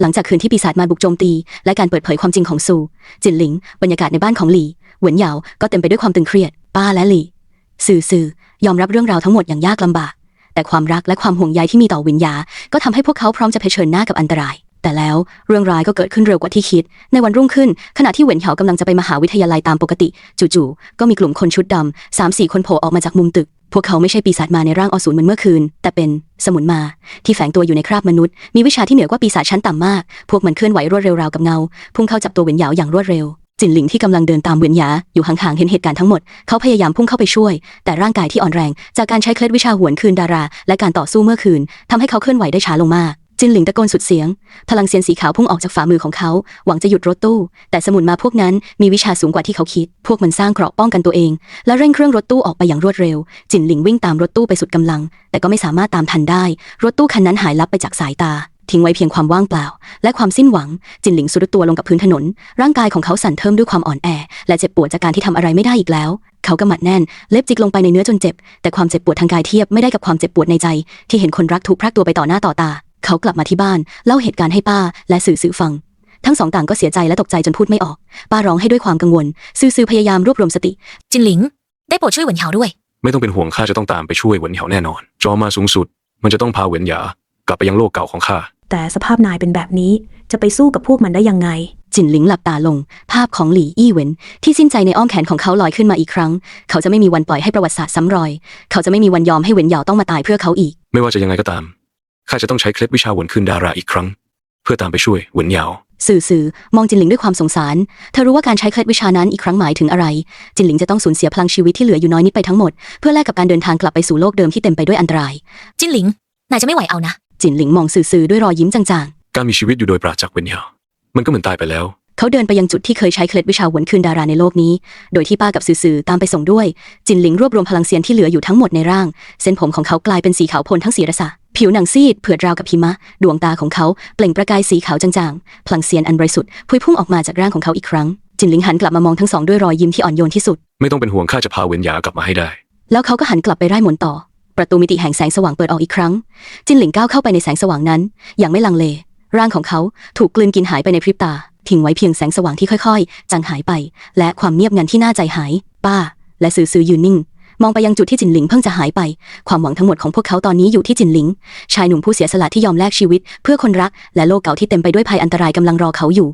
หลังจากคืนที่ปีศาจมาบุกโจมตี และการเปิดเผยความจริงของซูจินหลิง บรรยากาศในบ้านของหลี่เหวินเหยาก็เต็มไปด้วยความตึงเครียด ป้าและหลี่สื่อสื่อยอมรับเรื่องราวทั้งหมดอย่างยากลำบาก แต่ความรักและความห่วงใยที่มีต่อวิญญาก็ทำให้พวกเขาพร้อมจะเผชิญหน้ากับอันตราย แต่แล้วเรื่องร้ายก็เกิดขึ้นเร็วกว่าที่คิด ในวันรุ่งขึ้น ขณะที่เหวินเหากำลังจะไปมหาวิทยาลัยตามปกติ จู่ๆก็มีกลุ่มคนชุดดำสามสี่คนโผล่ออกมาจากมุมตึก พวกเขาไม่ใช่ปีศาจมาในร่างอสูรเหมือนเมื่อคืน แต่เป็นสมุนมา ที่แฝงตัวอยู่ในคราบมนุษย์ มีวิชาที่เหนือกว่าปีศาจชั้นต่ำมาก พวกมันเคลื่อนไหวรวดเร็วราวกับเงา พุ่งเข้าจับตัวเหวินเหยาอย่างรวดเร็ว จินหลิงที่กำลังเดินตามเหวินหยาอยู่ห่างๆเห็นเหตุการณ์ทั้งหมด เขาพยายามพุ่งเข้าไปช่วย แต่ร่างกายที่อ่อนแรง จากการใช้เคล็ดวิชาหวนคืนดารา และการต่อสู้เมื่อคืนทำให้เขาเคลื่อนไหวได้ช้าลงมาก จินหลิงตะโกนสุดเสียง พลังเซียนสีขาวพุ่งออกจากฝ่ามือของเขา หวังจะหยุดรถตู้ แต่สมุนมาพวกนั้นมีวิชาสูงกว่าที่เขาคิด พวกมันสร้างเกราะป้องกันตัวเอง และเร่งเครื่องรถตู้ออกไปอย่างรวดเร็ว จินหลิงวิ่งตามรถตู้ไปสุดกำลัง แต่ก็ไม่สามารถตามทันได้ รถตู้คันนั้นหายลับไปจากสายตา ทิ้งไว้เพียงความว่างเปล่า และความสิ้นหวัง จินหลิงสุดตัวลงกับพื้นถนน ร่างกายของเขาสั่นเทิมด้วยความอ่อนแอ และเจ็บปวดจากการที่ทำอะไรไม่ได้อีกแล้วเขากำมัดแน่น เล็บจิกลงไปในเนื้อจนเจ็บ แต่ความเจ็บปวดทางกายเทียบไม่ได้กับความเจ็บปวดในใจ ที่เห็นคนรักถูกพรากตัวไปต่อหน้าต่อตา เขากลับมาที่บ้าน เล่าเหตุการณ์ให้ป้า และสื่อสื่อฟัง ทั้งสองต่างก็เสียใจและตกใจจนพูดไม่ออก ป้าร้องให้ด้วยความกังวล ซื่อซือพยายามรวบรวมสติ จินหลิง ได้โปรดช่วยเหวินเหาด้วย ไม่ต้องเป็นห่วงข้าจะต้องตามไปช่วยเหวินเหาแน่นอน จอมาสูงสุด มันจะต้องพาเหวินหยากลับไปยังโลกเก่าของข้า แต่สภาพนายเป็นแบบนี้ จะไปสู้กับพวกมันได้ยังไง จินหลิงหลับตาลง ภาพของหลี่อี้เหวินที่สิ้นใจในอ้อมแขนของเขาลอยขึ้นมาอีกครั้ง เขาจะไม่มีวันปล่อยให้ประวัติศาสตร์ซ้ำรอย เขาจะไม่มีวันยอมให้เหวินเหยาต้องมาตายเพื่อเขาอีก ไม่ว่าจะยังไงก็ตาม ข้าจะต้องใช้เคล็ดวิชาหวนคืนดาราอีกครั้ง เพื่อตามไปช่วยเหวินเหยาสื่อสื่อมองจินหลิงด้วยความสงสาร เธอรู้ว่าการใช้เคล็ดวิชานั้นอีกครั้งหมายถึงอะไร จินหลิงจะต้องสูญเสียพลังชีวิตที่เหลืออยู่น้อยนิดไปทั้งหมด เพื่อแลกกับการเดินทางกลับไปสู่โลกเดิมที่เต็มไปด้วยอันตราย จินหลิง นายจะไม่ไหวเอานะ จินหลิงมองสื่อสื่อด้วยรอยยิ้มจางการมีชีวิตอยู่โดยปราศจากเหวินเหยามันก็เหมือนตายไปแล้ว ๆ เขาเดินไปยังจุดที่เคยใช้เคล็ดวิชาหวนคืนดาราในโลกนี้ โดยที่ป้ากับสื่อสื่อตามไปส่งด้วย จินหลิงรวบรวมพลังเซียนที่เหลืออยู่ทั้งหมดในร่าง เส้นผมของเขากลายเป็นสีขาวโพลนทั้งสีรสะ ผิวหนังซีดเผือดราวกับหิมะ ดวงตาของเขาเปล่งประกายสีขาวจางๆ พลังเซียนอันบริสุทธิ์พวยพุ่งออกมาจากร่างของเขาอีกครั้ง จินหลิงหันกลับมามองทั้งสองด้วยรอยยิ้มที่อ่อนโยนที่สุด ไม่ต้องเป็นห่วงข้าจะพาเหวินหยากลับมาให้ได้ แล้วเขาก็หันกลับไปไร่มนต์ต่อ ประตูมิติแห่งแสงสว่างเปิดออกอีกครั้ง จินหลิงก้าวเข้าไปในแสงสว่างนั้น อย่างไม่ลังเล ร่างของเขาถูกกลืนกินหายไปในพริบตา ทิ้งไว้เพียงแสงสว่างที่ค่อยๆ จางหายไป และความเงียบงันที่น่าใจหาย ป้า และซือซือยืนนิ่งม องไปยังจุดที่จินหลิงเพิ่งจะหายไป ความหวังทั้งหมดของพวกเขาตอนนี้อยู่ที่จินหลิง ชายหนุ่มผู้เสียสละที่ยอมแลกชีวิต เพื่อคนรักและโลกเก่าที่เต็มไปด้วยภัยอันตรายกำลังรอเขาอยู่